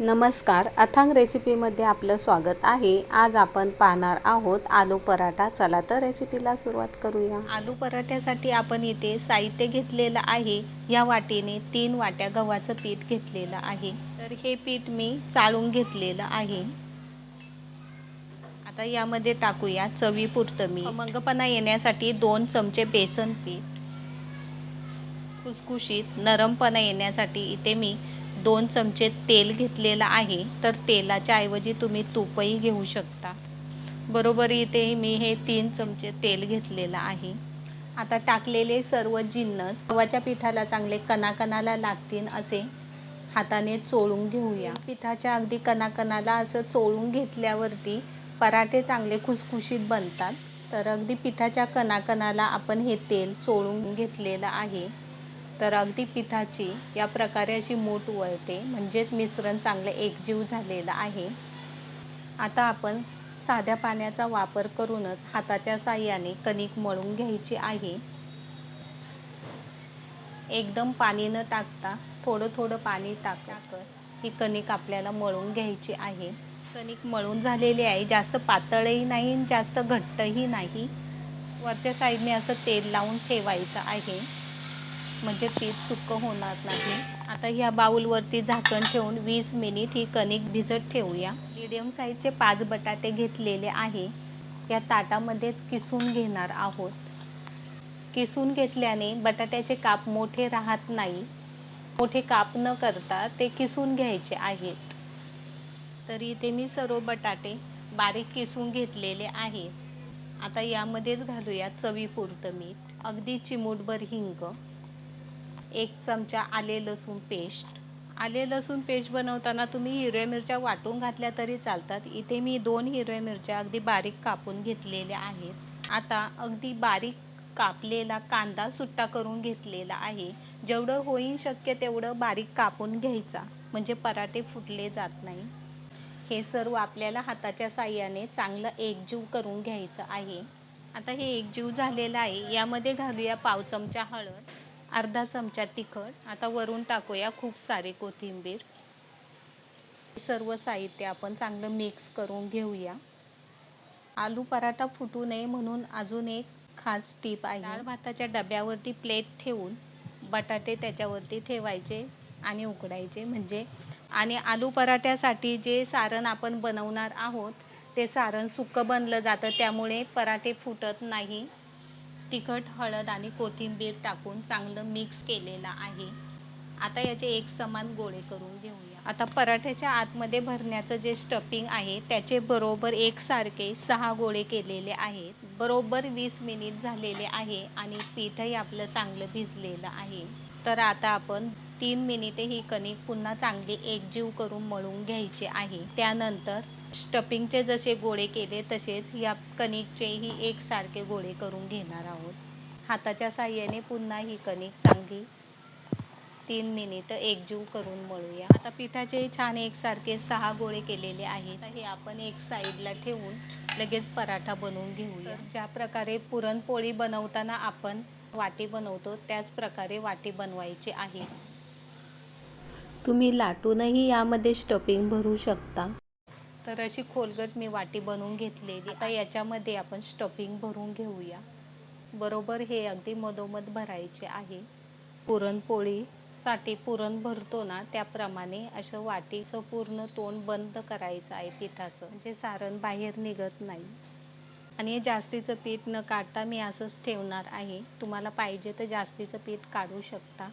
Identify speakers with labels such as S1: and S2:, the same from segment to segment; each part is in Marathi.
S1: नमस्कार. अथांग रेसिपीमध्ये आपलं स्वागत आहे. आज आपण पाहणार आहोत आलू पराठा. चला तर रेसिपीला सुरुवात करूया.
S2: आलू पराठ्यासाठी आपण इथे साहित्य घेतलेलं आहे. या वाटीने तीन वाट्या गव्हाचं पीठ घेतलेलं आहे. तर हे पीठ मी चाळून घेतलेलं आहे. आता यामध्ये टाकूया चवीपुरतं मी मंगपणा येण्यासाठी दोन चमचे बेसन पीठ. खुसखुशीत नरमपणा येण्यासाठी इथे मी दोन चमचे तेल घेतलेलं आहे तर तेलाच्या ऐवजी तुम्ही तूपही घेऊ शकता. बरोबर इथे मी हे तीन चमचे तेल घेतलेलं आहे. आता टाकलेले सर्व जिन्नस गव्हाच्या पिठाला चांगले कणाकणाला लागतील असे हाताने चोळून घेऊया. पिठाच्या अगदी कणाकणाला असं चोळून घेतल्यावरती पराठे चांगले खुसखुशीत बनतात. तर अगदी पिठाच्या कणाकणाला आपण हे तेल चोळून घेतलेलं आहे. तर अगदी पिठाची या प्रकारे अशी मूठ वळते. म्हणजेच मिश्रण चांगलं एकजीव झालेलं आहे. आता आपण साध्या पाण्याचा वापर करूनच हाताच्या साह्याने कणिक मळून घ्यायची आहे. एकदम पाणी न टाकता थोडं थोडं पाणी टाकत ही कणिक आपल्याला मळून घ्यायची आहे. कणिक मळून झालेली आहे. जास्त पातळही नाही आणि जास्त घट्टही नाही. वरच्या साईडने असं तेल लावून ठेवायचं आहे. म्हणजे पीठ सुक्कं होणार नाही. आता ह्या बाऊलवरती झाकण ठेवून वीस मिनिट ही कणिक भिजत ठेवूया. मिडियम साईजचे पाच बटाटे घेतलेले आहे. या ताटामध्येच किसून घेणार आहोत. किसून घेतल्याने बटाट्याचे काप मोठे राहत नाही. मोठे काप न करता ते किसून घ्यायचे आहेत. तर इथे मी सर्व बटाटे बारीक किसून घेतलेले आहेत. आता यामध्येच घालूया चवीपुरतं मीठ. अगदी चिमूटभर हिंग. एक चमचा आले लसूण पेस्ट. आले लसूण पेस्ट बनवताना तुम्ही हिरव्या मिरच्या वाटून घातल्या तरी चालतात. इथे मी दोन हिरव्या मिरच्या अगदी बारीक कापून घेतलेल्या आहेत. आता अगदी बारीक कापलेला कांदा सुट्टा करून घेतलेला आहे. जेवढं होईल शक्य तेवढं बारीक कापून घ्यायचा म्हणजे पराठे फुटले जात नाही. हे सर्व आपल्याला हाताच्या साह्याने चांगलं एकजीव करून घ्यायचं आहे. आता हे एकजीव झालेलं आहे. यामध्ये घालूया पाव चमचा हळद. अर्धा चमचा तिखट. आता वरून टाकूया खूप सारी कोथिंबीर. सर्व साहित्य आपण चांगलं मिक्स करून घेऊया. आलू पराठा फुटू नये म्हणून अजून एक खास टीप आहे. डाळ भाताच्या डब्यावरती प्लेट ठेवून बटाटे त्याच्यावरती ठेवायचे आणि उकडायचे. म्हणजे आणि आलू पराठ्यासाठी जे सारण आपण बनवणार आहोत ते सारण सुकं बनलं जातं. त्यामुळे पराठे फुटत नाही. तिखट हळद आणि कोथिंबीर टाकून चांगलं मिक्स केलेलं आहे. आता याचे एक समान गोळे करून घेऊया. आता पराठ्याच्या आतमध्ये भरण्याचं जे स्टफिंग आहे त्याचे बरोबर एकसारखे सहा गोळे केलेले आहेत. बरोबर वीस मिनिट झालेले आहे आणि पीठही आपलं चांगलं भिजलेलं आहे. तर आता आपण तीन मिनिटे ही कणिक पुन्हा चांगली एकजीव करून मळून घ्यायची आहे. त्यानंतर स्टपिंगचे जसे गोळे केले तसेच या कणिकचेही एकसारखे गोळे करून घेणार आहोत. हाताच्या साह्याने पुन्हा ही कणिक चांगली तीन मिनिटं एकजीव करून मळूया. आता पिठाचे छान एकसारखे सहा गोळे केलेले आहेत. हे आपण एक साईडला ठेवून लगेच पराठा बनवून घेऊया. ज्या प्रकारे पुरणपोळी बनवताना आपण वाटी बनवतो त्याच प्रकारे वाटी बनवायची आहे.
S1: तुम्ही लाटूनही यामध्ये स्टफिंग भरू शकता.
S2: तर अशी खोलगट मी वाटी बनवून घेतलेली. आता याच्यामध्ये आपण स्टफिंग भरून घेऊया. बरोबर हे अगदी मधोमध भरायचे आहे. पुरणपोळीसाठी पुरण भरतो ना त्याप्रमाणे असं वाटीचं पूर्ण तोंड बंद करायचं आहे पिठाचं. म्हणजे सारण बाहेर निघत नाही. आणि जास्तीचं पीठ न काढता मी असंच ठेवणार आहे. तुम्हाला पाहिजे तर जास्तीचं पीठ काढू शकता.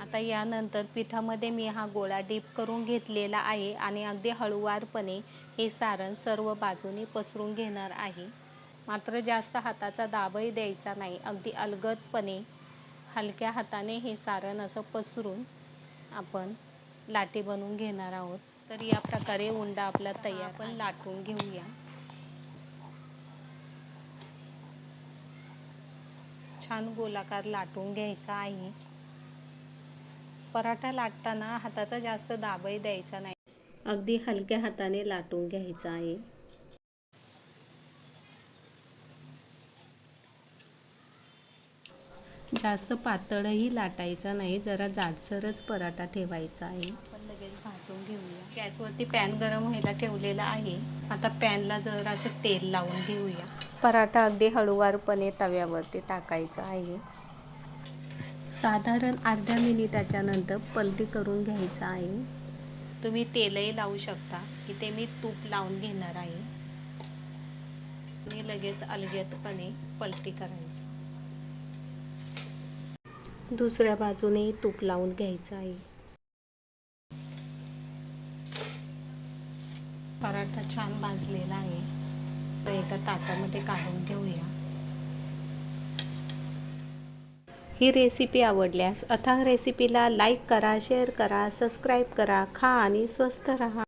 S2: आता यानंतर पिठामध्ये मी हा गोळा डीप करून घेतलेला आहे आणि अगदी हळूवारपणे हे सारण सर्व बाजूने पसरून घेणार आहे. मात्र जास्त हाताचा दाबही द्यायचा नाही. अगदी अलगदपणे हलक्या हाताने हे सारण असं पसरून आपण लाटी बनवून घेणार आहोत. तर या प्रकारे उंडा आपला तयार आपण लाटून घेऊया. छान गोलाकार लाटून घ्यायचा आहे. पराठा लाटताना हाताचा जास्त दाबही द्यायचा नाही.
S1: अगदी हलक्या हाताने लाटून घ्यायचं आहे. जास्त पातळही लाटायचा नाही जरा जाडसरच पराठा ठेवायचा आहे.
S2: आपण लगेच भाजून घेऊया. गॅसवरती पॅन गरम व्हायला ठेवलेला आहे. आता पॅनला जरासं तेल लावून घेऊया.
S1: पराठा अगदी हळूवारपणे तव्यावरती टाकायचा आहे. साधारण अर्ध्या मिनिटाच्या नंतर पलटी करून घ्यायचा आहे.
S2: तुम्ही तेलही लावू शकता. इथे मी तूप लावून घेणार आहे. आणि लगेच अलगदपणे पलटी करायची.
S1: दुसऱ्या बाजूने तूप लावून घ्यायचं आहे.
S2: पराठा छान भाजलेला आहे. तर एका ताटामध्ये काढून
S1: ही रेसिपी आवडल्यास अथांग रेसिपीला लाईक करा शेअर करा सबस्क्राईब करा खा आणि स्वस्त रहा.